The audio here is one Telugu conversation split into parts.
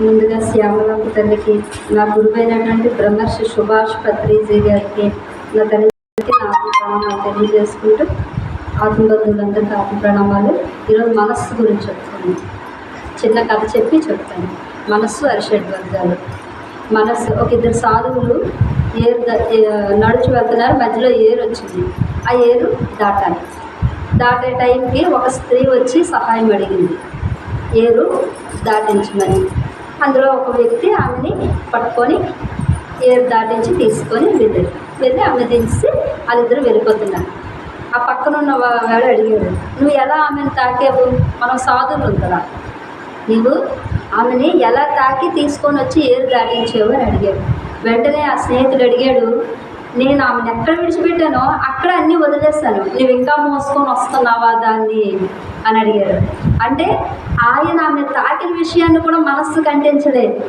ముందుగా శ్యామలమ్మ తల్లికి నా గురువైనటువంటి బ్రహ్మర్షి సుభాష్ పత్రిజీ గారికి నా తల్లికి నా ప్రణామాలు తెలియజేసుకుంటూ ఆత్మబంధువులందరికీ ఆత్మ ప్రణామాలు ఈరోజు మనస్సు గురించి చెప్తాను. చిన్న కథ చెప్పి చెప్తాను. మనస్సు అరిషడ్ వర్గాలు. మనస్సు ఒక ఇద్దరు సాధువులు ఏరు నడుచు వెళ్తున్నారు. మధ్యలో ఏరు వచ్చింది. ఆ ఏరు దాటాలి. దాటే టైంకి ఒక స్త్రీ వచ్చి సహాయం అడిగింది. ఏరు దాటించమని అందులో ఒక వ్యక్తి ఆమెని పట్టుకొని ఏరు దాటించి తీసుకొని వెళ్ళాడు వెళ్ళి ఆమె దించి వాళ్ళిద్దరు వెళ్ళిపోతున్నారు. ఆ పక్కన ఉన్న వాడు అడిగాడు నువ్వు ఎలా ఆమెను తాకేవు? మనం సాధువులు కదా. నీవు ఆమెని ఎలా తాకి తీసుకొని వచ్చి ఏరు దాటించేవు? అని అడిగాడు. వెంటనే ఆ స్నేహితుడు అడిగాడు నేను ఆమెను ఎక్కడ విడిచిపెట్టానో అక్కడ అన్నీ వదిలేస్తాను. నువ్వు ఇంకా మోసుకొని వస్తున్నావా దాన్ని? అని అడిగారు. అంటే ఆయన ఆమె తాకిన విషయాన్ని కూడా మనస్సు కంటించలేదు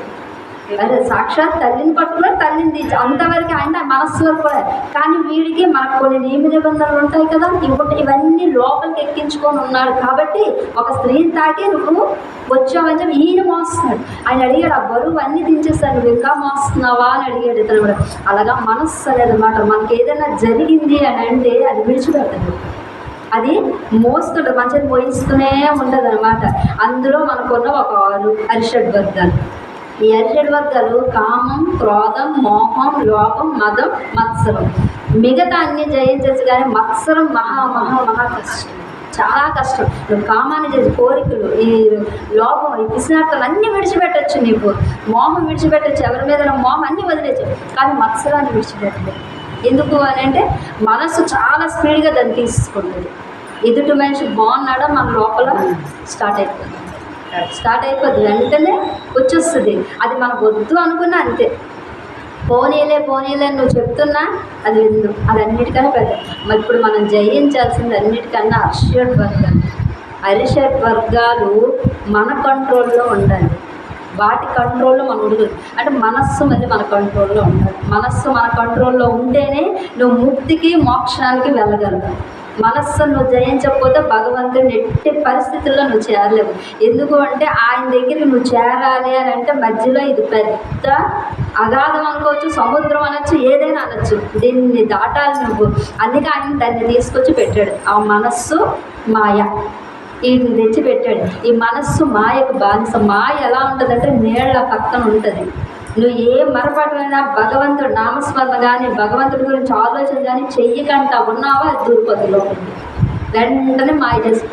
అదే సాక్షాత్ తల్లిని పట్టుకుని తల్లిని తీసి అంతవరకు ఆయన మనస్సు వరకు కూడా. కానీ వీడికి మనకు కొన్ని నియమ నిబంధనలు ఉంటాయి కదా ఇవి ఇవన్నీ లోపలికి ఎక్కించుకొని ఉన్నాడు కాబట్టి ఒక స్త్రీని తాకి నువ్వు వచ్చావని చెప్పి ఈయన మోస్తున్నాడు. ఆయన అడిగాడు ఆ బరువు అన్నీ దించేస్తాను నువ్వు ఇంకా మోస్తున్నావా? అని అడిగాడు ఇతను కూడా. అలాగా మనస్సు అనేది అనమాట మనకి ఏదైనా జరిగింది అని అంటే అది విడిచిపెడతాడు అది మోస్తుంటుంది మంచిది మోయిస్తూనే ఉండదు అనమాట అందులో మనకున్న ఒక ఆరు అరిషడ్ వర్గాలు. ఈ అరిషడ్ వర్గాలు కామం క్రోధం మోహం లోపం మదం మత్సరం. మిగతా అన్ని జయించచ్చు కానీ మత్సరం మహా మహా మహా కష్టం. చాలా కష్టం. నువ్వు కామాన్ని చేసి కోరికలు ఈ లోపం ఈ పిసినార్థాలు అన్నీ విడిచిపెట్టచ్చు నీకు మోహం విడిచిపెట్టచ్చు. ఎవరి మీద మోహం అన్నీ వదిలేచ్చు కానీ మత్సరాన్ని విడిచిపెట్టలేదు. ఎందుకు అని అంటే మనసు చాలా స్పీడ్గా దాన్ని తీసుకుంటుంది ఎదుటి మనిషి బాగున్నాడా? మన లోపల స్టార్ట్ అయిపోతుంది. స్టార్ట్ అయిపోతుంది వెంటనే వచ్చేస్తుంది. అది మనకు వద్దు అనుకున్నా అంతే. పోనీలే పోనీలే నువ్వు చెప్తున్నా అది విందు అది అన్నిటికన్నా పెద్ద. మరి ఇప్పుడు మనం జయించాల్సింది అన్నిటికన్నా అరిషడ్ వర్గాలు. అరిషడ్ వర్గాలు మన కంట్రోల్లో ఉండాలి. వాటి కంట్రోల్లో మనం ఉండదు అంటే మనస్సు మళ్ళీ మన కంట్రోల్లో ఉండాలి. మనస్సు మన కంట్రోల్లో ఉంటేనే నువ్వు ముక్తికి మోక్షానికి వెళ్ళగలవు మనస్సు నువ్వు జయించకపోతే భగవంతుని ఎట్టి పరిస్థితుల్లో నువ్వు చేరలేవు. ఎందుకు అంటే ఆయన దగ్గరికి నువ్వు చేరాలి అని అంటే మధ్యలో ఇది పెద్ద అగాధం అనుకోవచ్చు సముద్రం అనొచ్చు ఏదైనా అనొచ్చు. దీన్ని దాటాలి నువ్వు. అందుకే ఆయన దాన్ని తీసుకొచ్చి పెట్టాడు. ఆ మనస్సు మాయ. వీటిని తెచ్చి పెట్టాడు ఈ మనస్సు మాయకు బానిస. మాయ ఎలా ఉంటుందంటే నీళ్ళ పక్కన ఉంటుంది. నువ్వు ఏ మరపడమైనా భగవంతుడు నామస్మరణ కానీ భగవంతుడి గురించి ఆలోచన కానీ చెయ్యకంట ఉన్నావా అది వెంటనే మాయ చేసి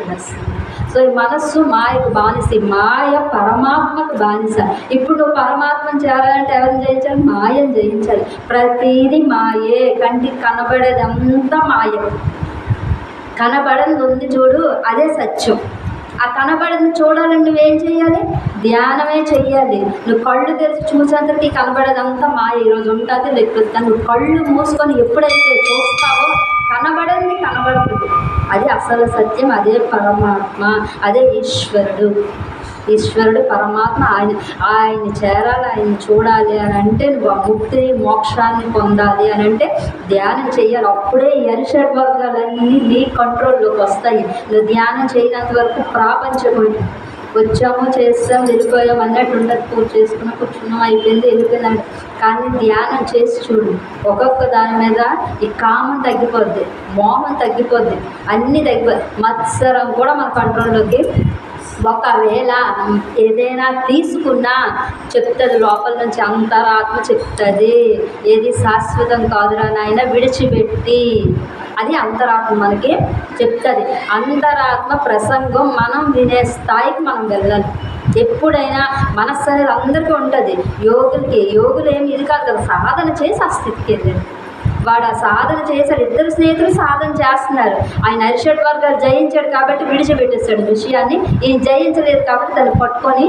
సో ఈ మనస్సు మాయకు బానిస మాయ పరమాత్మకు బానిస. ఇప్పుడు నువ్వు పరమాత్మను చేరాలంటే ఎవరిని జయించాలి? మాయను జయించాలి. ప్రతిదీ మాయే. కంటికి కనబడేది అంతా మాయ. కనబడని ఉంది చూడు అదే సత్యం. ఆ కనబడని చూడాలని నువ్వేం చేయాలి ధ్యానమే చెయ్యాలి. నువ్వు కళ్ళు తెరిచి చూసేంతకి కనబడేదంతా మా ఈరోజు ఉంటుంది లేకపోతే నువ్వు కళ్ళు మూసుకొని ఎప్పుడైతే చూస్తావో కనబడింది కనబడుతుంది. అది అసలు సత్యం అదే పరమాత్మ అదే ఈశ్వరుడు. ఈశ్వరుడు పరమాత్మ ఆయన ఆయన్ని చేరాలి ఆయన్ని చూడాలి అని అంటే నువ్వు ముక్తిని మోక్షాన్ని పొందాలి అని అంటే ధ్యానం చేయాలి. అప్పుడే ఎరిషడ్ వర్గాలన్నీ నీ కంట్రోల్లోకి వస్తాయి. నువ్వు ధ్యానం చేయనంత వరకు ప్రాపంచకం వచ్చాము చేస్తాం వెళ్ళిపోయాం అన్నట్టు ఉండదు. పూజ చేసుకున్న కూర్చున్నాం అయిపోయింది వెళ్ళిపోయింది కానీ ధ్యానం చేసి చూడు ఒక్కొక్క దాని మీద ఈ కామం తగ్గిపోద్ది మోహం తగ్గిపోద్ది అన్నీ తగ్గిపోద్ది. మత్సరం కూడా మన కంట్రోల్లోకి ఒకవేళ ఏదైనా తీసుకున్నా చెప్తుంది లోపల నుంచి అంతరాత్మ చెప్తుంది. ఏది శాశ్వతం కాదురా నాయన విడిచిపెట్టి. అది అంతరాత్మ మనకి చెప్తుంది. అంతరాత్మ ప్రసంగం మనం వినే స్థాయికి మనం వెళ్ళాలి. ఎప్పుడైనా మనస్సు అనేది అందరికీ ఉంటుంది. యోగులకి యోగులు ఏమి ఇది కాదు కదా సాధన చేసి ఆ స్థితికి వెళ్ళండి వాడు ఆ సాధన చేశాడు. ఇద్దరు స్నేహితులు సాధన చేస్తున్నారు. ఆయన అరిషడ్ వర్గాలు జయించాడు కాబట్టి విడిచిపెట్టేశాడు విషయాన్ని. ఈయన జయించలేదు కాబట్టి దాన్ని పట్టుకొని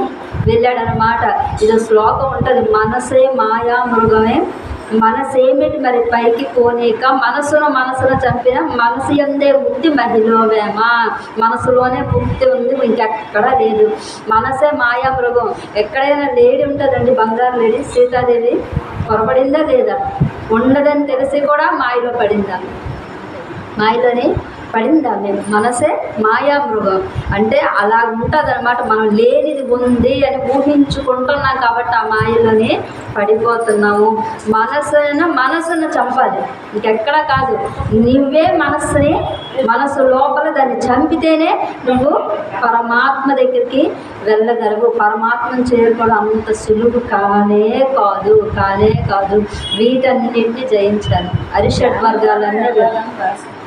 వెళ్ళాడు అనమాట ఇది శ్లోకం ఉంటుంది మనసే మాయా మృగమే మనసేమిటి మరి పైకి పోనీక? మనసును మనసును చంపిన మనసు ఎందే ముక్తి మహిళవేమ? మనసులోనే పుట్టి ఉంది ఇంకెక్కడా లేదు. మనసే మాయా మృగం. ఎక్కడైనా లేడీ ఉంటుందండి బంగారు లేడీ సీతాదేవి పొరపడిందా లేదా? ఉండదని తెలిసి కూడా మాయలో పడిందా? మాయలోనే పడిందా? మేము మనసే మాయా మృగం అంటే అలా ఉంటుంది అనమాట మనం లేనిది ఉంది అని ఊహించుకుంటున్నాం కాబట్టి ఆ మాయలోనే పడిపోతున్నాము. మనసున మనసును చంపాలి. ఇంకెక్కడా కాదు. నువ్వే మనస్సుని మనసు లోపల దాన్ని చంపితేనే నువ్వు పరమాత్మ దగ్గరికి వెళ్ళగలవు. పరమాత్మను చేరుకోవడం అంత సులువు కానే కాదు కానే కాదు. వీటన్నిటిని జయించాలి. అరిషడ్ వర్గాలన్నీ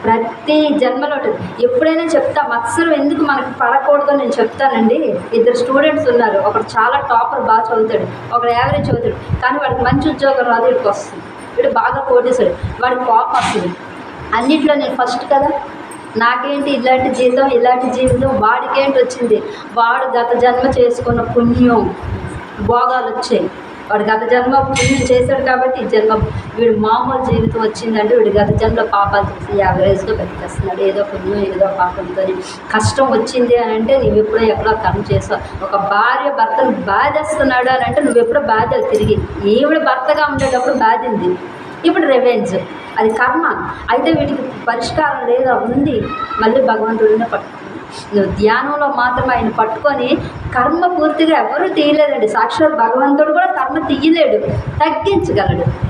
ప్రతి జన్మలో ఉంటుంది. ఎప్పుడైనా చెప్తా మత్సరం ఎందుకు మనకి పడకూడదో నేను చెప్తానండి. ఇద్దరు స్టూడెంట్స్ ఉన్నారు. ఒకడు చాలా టాపర్ బాగా చదువుతాడు. ఒకడు యావరేజ్ చదువుతాడు. కానీ వాడికి మంచి ఉద్యోగం రాదు వీడికి వస్తుంది. వీడు బాగా కోటేశాడు వాడికి కోపం వస్తుంది అన్నిట్లో నేను ఫస్ట్ కదా. నాకేంటి ఇలాంటి జీవితం ఇలాంటి జీవితం? వాడికేంటి వచ్చింది? వాడు గత జన్మ చేసుకున్న పుణ్యం భోగాలు వచ్చాయి. వాడు గత జన్మ పుణ్యం చేశాడు కాబట్టి ఈ జన్మ వీడు మామూలు జీవితం వచ్చిందంటే వీడు గత జన్మ పాపాలు చేసి యావరేజ్గా బతికేస్తున్నాడు. ఏదో పుణ్యం ఏదో పాపంతో కష్టం వచ్చింది అని అంటే నువ్వు ఎప్పుడో ఎక్కడో కర్మ చేసావు ఒక భార్య భర్తను బాధేస్తున్నాడు అని అంటే నువ్వు ఎప్పుడో బాధ తిరిగి ఈవిడ భర్తగా ఉండేటప్పుడు బాధింది. ఇప్పుడు రెవెంజ్ అది కర్మ. అయితే వీటికి పరిష్కారం లేదా ఉంది? మళ్ళీ భగవంతుడిని పట్టు ధ్యానంలో మాత్రం ఆయన పట్టుకొని కర్మ పూర్తిగా ఎవరు తీయలేదండి. సాక్షాత్ భగవంతుడు కూడా కర్మ తీయలేడు తగ్గించగలడు.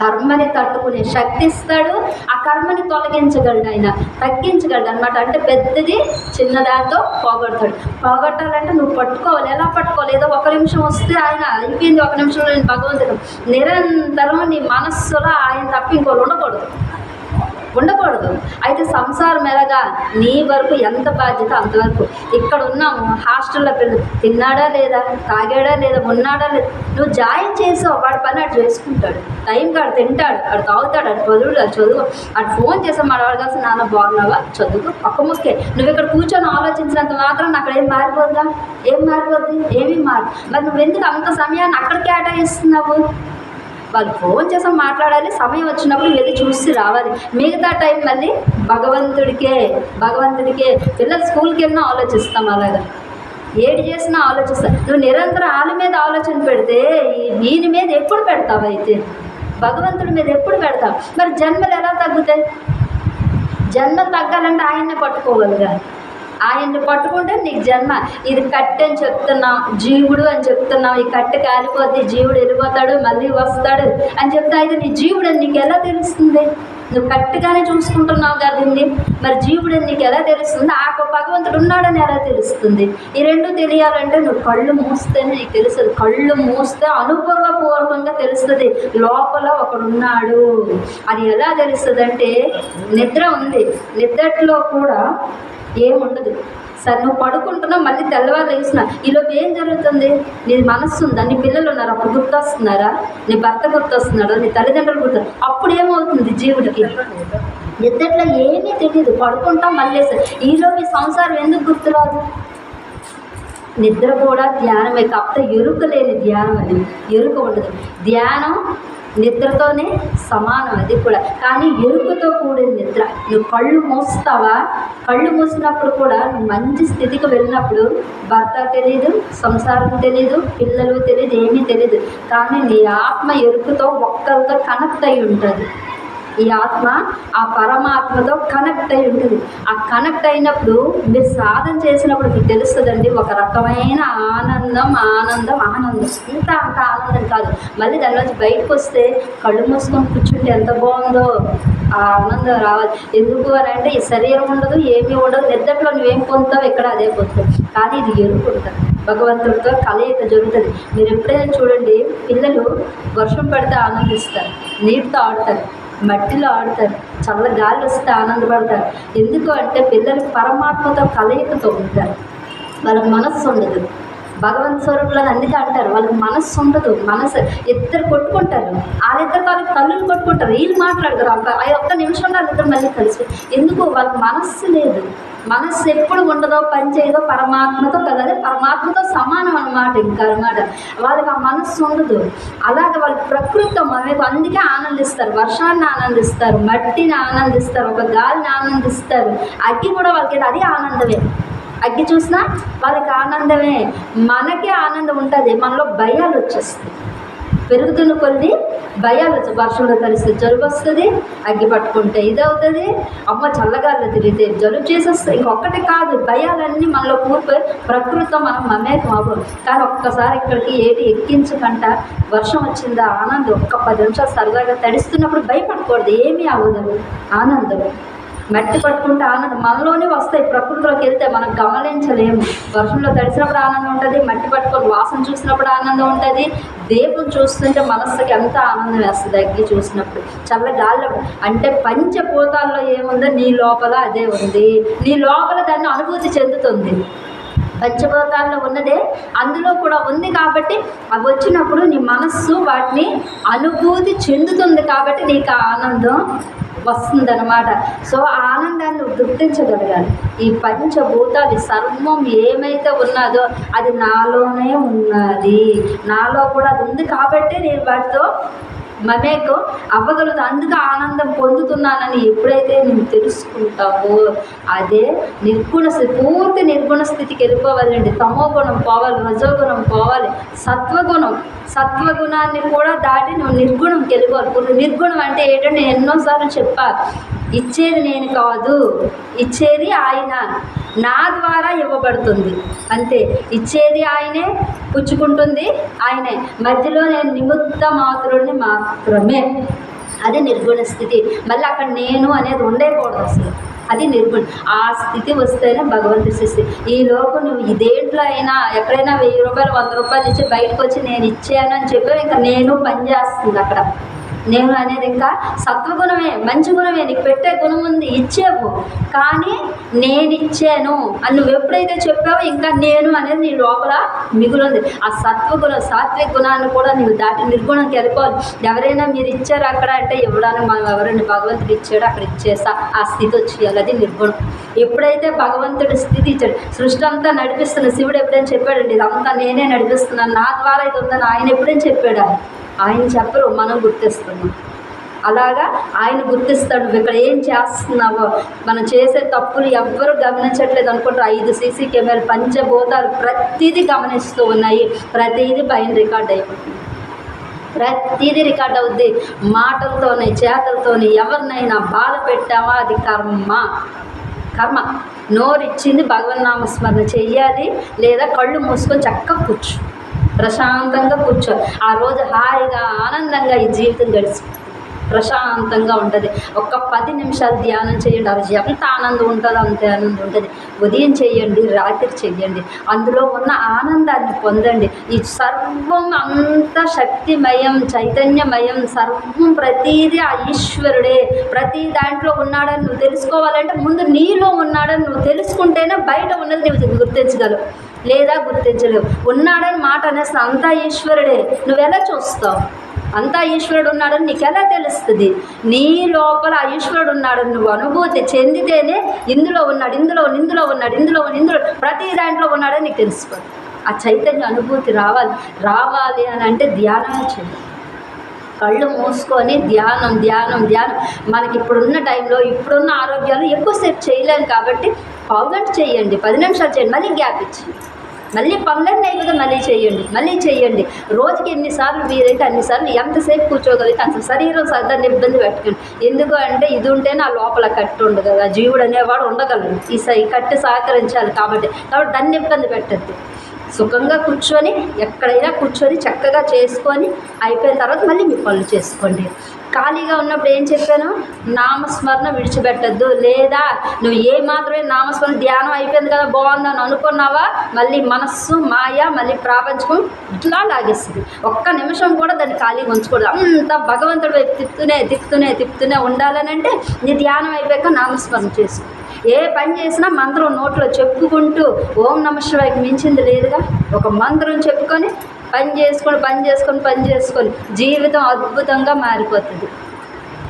కర్మని తట్టుకునే శక్తి ఇస్తాడు ఆ కర్మని తొలగించగలడు ఆయన తగ్గించగలడు అనమాట అంటే పెద్దది చిన్నదాంతో పోగొడతాడు. పోగొట్టాలంటే నువ్వు పట్టుకోవాలి. ఎలా పట్టుకోవాలి? ఏదో ఒక నిమిషం వస్తే ఆయన అయిపోయింది ఒక నిమిషంలో నేను భగవంతుడు. నిరంతరం నీ మనస్సులో ఆయన తప్ప ఇంకోటి ఉండకూడదు. ఉండకూడదు. అయితే సంసారం ఎలాగా నీ వరకు ఎంత బాధ్యత అంతవరకు ఇక్కడ ఉన్నాము హాస్టల్లో పిల్లలు తిన్నాడా లేదా తాగాడా లేదా ఉన్నాడా లేదా నువ్వు జాయిన్ చేసావు వాడి పని అటు చేసుకుంటాడు. టైం కాడు తింటాడు అటు తాగుతాడు అటు చదువుడు అటు చదువు. అటు ఫోన్ చేసాం మన వాడు నాన్న బాగున్నావా? చదువు ఒక్క ముక్కే నువ్వు ఇక్కడ కూర్చొని ఆలోచించినంత మాత్రం అక్కడ ఏం మారిపోద్దా? ఏం మారిపోద్ది? ఏమీ మారు మరి నువ్వు ఎందుకు అంత సమయాన్ని అక్కడ కేటాయిస్తున్నావు? వాళ్ళు ఫోన్ చేసాం మాట్లాడాలి సమయం వచ్చినప్పుడు వెళ్ళి చూసి రావాలి. మిగతా టైం మళ్ళీ భగవంతుడికే భగవంతుడికే. పిల్లలు స్కూల్కి వెళ్ళినా ఆలోచిస్తాం అలాగా. ఏడు చేసినా ఆలోచిస్తాం. నువ్వు నిరంతరం వాళ్ళ మీద ఆలోచన పెడితే ఈ- వీని మీద ఎప్పుడు పెడతావు అయితే? భగవంతుడి మీద ఎప్పుడు పెడతావు? మరి జన్మలు ఎలా తగ్గుతాయి? జన్మలు తగ్గాలంటే ఆయన్నే పట్టుకోగలగాలి ఆయన్ని పట్టుకుంటే నీకు జన్మ. ఇది కట్టె అని చెప్తున్నాం జీవుడు అని చెప్తున్నాం. ఈ కట్టె కాలిపోద్ది జీవుడు వెళ్ళిపోతాడు మళ్ళీ వస్తాడు అని చెప్తే అయితే నీ జీవుడు అని నీకు ఎలా తెలుస్తుంది? నువ్వు కట్టుగానే చూసుకుంటున్నావు కదండి మరి జీవుడు నీకు ఎలా తెలుస్తుంది? ఆ భగవంతుడు ఉన్నాడని ఎలా తెలుస్తుంది? ఈ రెండు తెలియాలంటే నువ్వు కళ్ళు మూస్తేనే నీకు తెలుస్తుంది. కళ్ళు మూస్తే అనుభవపూర్వకంగా తెలుస్తుంది. లోపల ఒకడున్నాడు. అది ఎలా తెలుస్తుంది అంటే నిద్ర ఉంది. నిద్రలో కూడా ఏముండదు. సరే నువ్వు పడుకుంటున్నావు మళ్ళీ తెల్లవారు లేచిన. ఈలోపు ఏం జరుగుతుంది? నీ మనస్సు ఉందా? నీ పిల్లలు ఉన్నారు? అప్పుడు గుర్తొస్తున్నారా? నీ భర్త గుర్తొస్తున్నాడా? నీ తల్లిదండ్రులు గుర్తు? అప్పుడు ఏమవుతుంది జీవుడికి? నిద్రలో ఏమీ తెలియదు పడుకుంటాం మళ్ళీ లేస్తాం. ఈలోపు మీ సంసారం ఎందుకు గుర్తురాదు? నిద్ర కూడా ధ్యానమే. కాకపోతే ఎరుక లేని ధ్యానం అది. ఎరుక ఉండదు. ధ్యానం నిద్రతోనే సమానం అది కూడా. కానీ ఎరుపుతో కూడిన నిద్ర. నువ్వు కళ్ళు మూస్తావా? కళ్ళు మూసినప్పుడు కూడా నువ్వు మంచి స్థితికి వెళ్ళినప్పుడు భర్త తెలియదు సంసారం తెలియదు పిల్లలు తెలియదు ఏమీ తెలియదు కానీ నీ ఆత్మ ఎరుపుతో ఒక్కరితో కనెక్ట్ అయి ఉంటుంది. ఈ ఆత్మ ఆ పరమాత్మతో కనెక్ట్ అయి ఉంటుంది. ఆ కనెక్ట్ అయినప్పుడు మీరు సాధన చేసినప్పుడు మీకు తెలుస్తుందండి ఒక రకమైన ఆనందం ఆనందం ఆనందం. ఇంత అంత ఆనందం కాదు. మళ్ళీ దానిలోంచి బయటకు వస్తే కళ్ళు మూసుకొని కూర్చుంటే ఎంత బాగుందో ఆ ఆనందం రావాలి. ఎందుకు అని అంటే ఈ శరీరం ఉండదు ఏమీ ఉండదు. నిద్రలో నువ్వేం పొందుతావు ఇక్కడ అదే పొందుతావు. కానీ ఇది ఎరుకుంటుంది భగవంతుడితో కలయిక జరుగుతుంది. మీరు ఎప్పుడైనా చూడండి పిల్లలు వర్షం పడితే ఆనందిస్తారు నీటితో ఆడతారు. మట్టిలో ఆడతారు. చల్ల గాలి వస్తే ఆనందపడతారు. ఎందుకు అంటే పిల్లలు పరమాత్మతో కలయికతో ఉంటారు. వాళ్ళకి మనస్సు ఉండదు. భగవంత్ స్వరూపులను అందుకే అంటారు. వాళ్ళకి మనస్సు ఉండదు. మనసు ఇద్దరు కొట్టుకుంటారు. వాళ్ళిద్దరు వాళ్ళకి తల్లులు కొట్టుకుంటారు. వీళ్ళు మాట్లాడతారు. ఆ ఒక్క నిమిషంలో వాళ్ళిద్దరు మళ్ళీ కలిసి. ఎందుకు? వాళ్ళకి మనస్సు లేదు. మనస్సు ఎప్పుడు ఉండదో పని చేయదో పరమాత్మతో కదా అదే పరమాత్మతో సమానం అనమాట ఇంకా అనమాట వాళ్ళకి ఆ మనస్సు ఉండదు. అలాగే వాళ్ళు ప్రకృతితో మనకు అందుకే ఆనందిస్తారు. వర్షాన్ని ఆనందిస్తారు మట్టిని ఆనందిస్తారు ఒక గాలిని ఆనందిస్తారు. అగ్గి కూడా వాళ్ళకి అది ఆనందమే. అగ్గి చూసినా వాళ్ళకి ఆనందమే. మనకే ఆనందం ఉంటుంది. మనలో భయాలు వచ్చేస్తాయి. పెరుగుతున్న కొద్ది భయాలు వర్షంలో తడిస్తే జలుబు వస్తుంది అగ్గి పట్టుకుంటే ఇది అవుతుంది. అమ్మ చల్లగాల్లో తిరిగితే జలుబు చేసేస్తుంది. ఇంకొకటి కాదు భయాలన్నీ మనలో కూర్పోయి ప్రకృతితో మనం మమేకం అవ్వరు. కానీ ఒక్కసారి ఇక్కడికి ఏది ఎక్కించకంట వర్షం వచ్చిందా ఆనందం ఒక్క పది నిమిషాలు సరదాగా తడిస్తున్నప్పుడు భయపడకూడదు. ఏమీ అవ్వదు ఆనందం. మట్టి పట్టుకుంటే ఆనందం మనలోనే వస్తాయి. ప్రకృతిలోకి వెళ్తే మనం గమనించలేము. వర్షంలో తడిసినప్పుడు ఆనందం ఉంటుంది మట్టి పట్టుకొని వాసన చూసినప్పుడు ఆనందం ఉంటుంది. దేవుని చూస్తుంటే మనస్సుకి ఎంత ఆనందం వేస్తుంది అగ్గి చూసినప్పుడు. చల్ల గాలి అంటే పంచభూతాల్లో ఏముందో నీ లోపల అదే ఉంది. నీ లోపల దాన్ని అనుభూతి చెందుతుంది. పంచభూతాల్లో ఉన్నదే అందులో కూడా ఉంది కాబట్టి అవి వచ్చినప్పుడు నీ మనస్సు వాటిని అనుభూతి చెందుతుంది కాబట్టి నీకు ఆనందం వస్తుందన్నమాట. సో ఆ ఆనందాన్ని గుర్తించగలగాలి. ఈ పంచభూతాలు సర్వం ఏమైతే ఉన్నదో అది నాలోనే ఉన్నది. నాలో కూడా అది ఉంది కాబట్టి నేను వాటితో మమేకం అవ్వగలదు. అందుకే ఆనందం పొందుతున్నానని ఎప్పుడైతే నువ్వు తెలుసుకుంటావో అదే నిర్గుణ స్థితి పూర్తి నిర్గుణ స్థితికి వెళ్ళిపోవాలండి. తమో గుణం పోవాలి రజోగుణం పోవాలి సత్వగుణం సత్వగుణాన్ని కూడా దాటి నువ్వు నిర్గుణంకి వెళ్ళిపోవాలి. ఇప్పుడు నిర్గుణం అంటే ఏంటంటే ఎన్నోసార్లు చెప్పా ఇచ్చేది నేను కాదు ఇచ్చేది ఆయన. నా ద్వారా ఇవ్వబడుతుంది. అంతే. ఇచ్చేది ఆయనే పుచ్చుకుంటుంది ఆయనే. మధ్యలో నేను నిమిత్త మాత్రుడిని మాత్రమే. అది నిర్గుణ స్థితి. మళ్ళీ అక్కడ నేను అనేది ఉండేకూడదు అసలు. అది నిర్గుణ. ఆ స్థితి వస్తేనే భగవంతుడి స్థితి ఈ లోపు నువ్వు ఇదేంట్లో అయినా ఎక్కడైనా వెయ్యి రూపాయలు వంద రూపాయలు ఇచ్చి బయటకు వచ్చి నేను ఇచ్చాను అని చెప్పి ఇంకా నేను పని చేస్తుంది అక్కడ. నేను అనేది ఇంకా సత్వగుణమే మంచి గుణమే. నీకు పెట్టే గుణం ఉంది ఇచ్చేవు. కానీ నేను ఇచ్చాను. అని నువ్వు ఎప్పుడైతే చెప్పావో ఇంకా నేను అనేది నీ లోపల మిగులుంది. ఆ సత్వగుణం సాత్విక గుణాన్ని కూడా నువ్వు దాటి నిర్గుణంకి వెళ్ళిపోవాలి. ఎవరైనా మీరు ఇచ్చారు అక్కడ అంటే ఇవ్వడానికి మనం ఎవరైనా భగవంతుడు ఇచ్చాడు అక్కడ ఇచ్చేసా ఆ స్థితి వచ్చేయాలి అది నిర్గుణం. ఎప్పుడైతే భగవంతుడు స్థితి ఇచ్చాడు సృష్టి అంతా నడిపిస్తున్న శివుడు ఎప్పుడైనా చెప్పాడండి? ఇదంతా నేనే నడిపిస్తున్నాను. నా ద్వారా ఇది ఉందని ఆయన ఎప్పుడైనా చెప్పాడు? ఆయన చెప్పరు మనం అలాగా ఆయన గుర్తిస్తాడు ఇక్కడ ఏం చేస్తున్నావో? మనం చేసే తప్పులు ఎవ్వరూ గమనించట్లేదు అనుకుంటారు ఐదు సీసీ కెమెరాలు పంచభూతాలు ప్రతిదీ గమనిస్తూ ఉన్నాయి. ప్రతిదీ పైన రికార్డ్ అయిపోతుంది. ప్రతిదీ రికార్డ్ అవుద్ది. మాటలతోనే చేతలతోనే ఎవరినైనా బాధ పెట్టావా అది కర్మ. కర్మ. నోరిచ్చింది భగవన్ నామస్మరణ చెయ్యాలి లేదా కళ్ళు మూసుకొని చక్కగా కూర్చో. ప్రశాంతంగా కూర్చో. ఆ రోజు హాయిగా ఆనందంగా ఈ జీవితం గడిచిపోతుంది ప్రశాంతంగా ఉంటుంది. ఒక్క పది నిమిషాలు ధ్యానం చేయండి. అది ఎంత ఆనందం ఉంటుందో అంతే ఆనందం ఉంటుంది. ఉదయం చేయండి రాత్రి చేయండి. అందులో ఉన్న ఆనందాన్ని పొందండి. ఈ సర్వం అంత శక్తిమయం చైతన్యమయం సర్వం ప్రతీది ఆ ఈశ్వరుడే. ప్రతి దాంట్లో ఉన్నాడని నువ్వు తెలుసుకోవాలంటే ముందు నీలో ఉన్నాడని నువ్వు తెలుసుకుంటేనే బయట ఉన్నది నువ్వు గుర్తించగలవు. లేదా గుర్తించలేవు. ఉన్నాడని మాట అనేసి అంతా ఈశ్వరుడే. నువ్వు ఎలా చూస్తావు? అంతా ఈశ్వరుడు ఉన్నాడని నీకు ఎలా తెలుస్తుంది? నీ లోపల ఆ ఈశ్వరుడు ఉన్నాడని నువ్వు అనుభూతి చెందితేనే ఇందులో ఉన్నాడు ఇందులో ఇందులో ఉన్నాడు ఇందులో ఇందులో ప్రతి దాంట్లో ఉన్నాడని నీకు తెలుసుకోవాలి ఆ చైతన్య అనుభూతి రావాలి. రావాలి అని అంటే ధ్యానం చేయాలి. కళ్ళు మూసుకొని ధ్యానం ధ్యానం ధ్యానం. మనకి ఇప్పుడున్న టైంలో ఇప్పుడున్న ఆరోగ్యాలు ఎక్కువసేపు చేయలేము కాబట్టి పావుగంట చేయండి. పది నిమిషాలు చేయండి. మళ్ళీ గ్యాప్ ఇచ్చింది మళ్ళీ పనులన్నీ అయిపోతే మళ్ళీ చేయండి మళ్ళీ చేయండి. రోజుకి ఎన్నిసార్లు వీరైతే అన్నిసార్లు ఎంతసేపు కూర్చోగలిగితే అంత శరీరం సర్దాన్ని ఇబ్బంది పెట్టకండి ఎందుకు అంటే ఇది ఉంటేనే ఆ లోపల కట్టు ఉండదు కదా జీవుడు అనేవాడు ఉండగలడు. ఈ కట్టు సహకరించాలి కాబట్టి. కాబట్టి దాన్ని ఇబ్బంది పెట్టద్దు. సుఖంగా కూర్చొని ఎక్కడైనా కూర్చొని చక్కగా చేసుకొని అయిపోయిన తర్వాత మళ్ళీ మీ పనులు చేసుకోండి. ఖాళీగా ఉన్నప్పుడు ఏం చెప్పాను? నామస్మరణ విడిచిపెట్టద్దు. లేదా నువ్వు ఏ మాత్రమే నామస్మరణ ధ్యానం అయిపోయింది కదా బాగుందని అనుకున్నావా? మళ్ళీ మనస్సు మాయ మళ్ళీ ప్రాపంచకం ఇట్లా లాగేస్తుంది ఒక్క నిమిషం కూడా దాన్ని ఖాళీగా ఉంచకూడదు. అంత భగవంతుడు వైపు తిప్పుతూనే తిప్పుతూనే తిప్పుతూనే ఉండాలని అంటే నీ ధ్యానం అయిపోయాక నామస్మరణ చేసుకో. ఏ పని చేసినా మంత్రం నోట్లో చెప్పుకుంటూ ఓం నమ శివాయికి మించింది లేదుగా. ఒక మంత్రం చెప్పుకొని పని చేసుకొని పని చేసుకొని పని చేసుకొని జీవితం అద్భుతంగా మారిపోతుంది.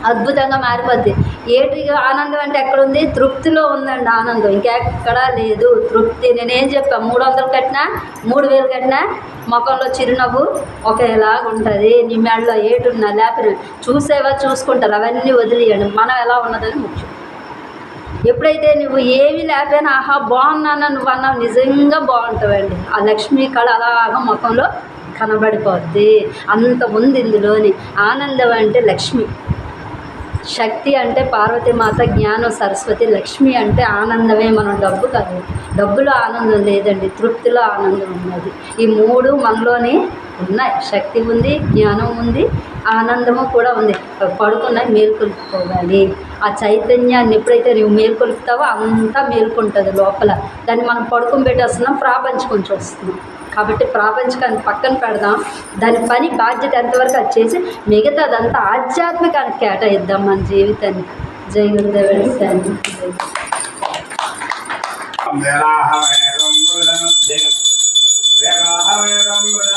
అద్భుతంగా మారిపోద్ది. ఏటి ఆనందం అంటే ఎక్కడ ఉంది తృప్తిలో ఉందండి ఆనందం. ఇంకెక్కడా లేదు. తృప్తి నేనేం చెప్పాను మూడు వందలు కట్టినా మూడు వేలు కట్టినా ముఖంలో చిరునవ్వు ఒకేలాగా ఉంటుంది నీ మెడలో ఏటున్నా లేపరు. చూసేవా చూసుకుంటారు. అవన్నీ వదిలేయండి. మనం ఎలా ఉన్నదని ముఖ్యం. ఎప్పుడైతే నువ్వు ఏమీ లేకపోయినా ఆహా బాగున్నాను నువ్వు అన్నావు నిజంగా బాగుంటావండి. ఆ లక్ష్మీ కళ అలాగ ముఖంలో కనబడిపోద్ది. అంత ఉంది ఇందులోని ఆనందం అంటే లక్ష్మి. శక్తి అంటే పార్వతీమాత జ్ఞానం సరస్వతి లక్ష్మి అంటే ఆనందమే మనం డబ్బు కాదు. డబ్బులో ఆనందం లేదండి తృప్తిలో ఆనందం ఉన్నది. ఈ మూడు మనలోనే ఉన్నాయి. శక్తి ఉంది జ్ఞానం ఉంది ఆనందము కూడా ఉంది. పడుకున్నాయి మేల్కొల్పుకోవాలి. ఆ చైతన్యాన్ని ఎప్పుడైతే నువ్వు మేల్కొల్పుతావో అంతా మేల్కొంటుంది లోపల. దాన్ని మనం పడుకొని పెట్టేస్తున్నాం ప్రాపంచికం చూస్తున్నాం కాబట్టి ప్రాపంచికాన్ని పక్కన పెడదాం. దాని పని బాధ్యత ఎంతవరకు అది చేసి మిగతాదంతా ఆధ్యాత్మికానికి కేటాయిద్దాం మన జీవితాన్ని. జై గురుదేవుడి శాంతి జై. వేదాహవేదం వృధ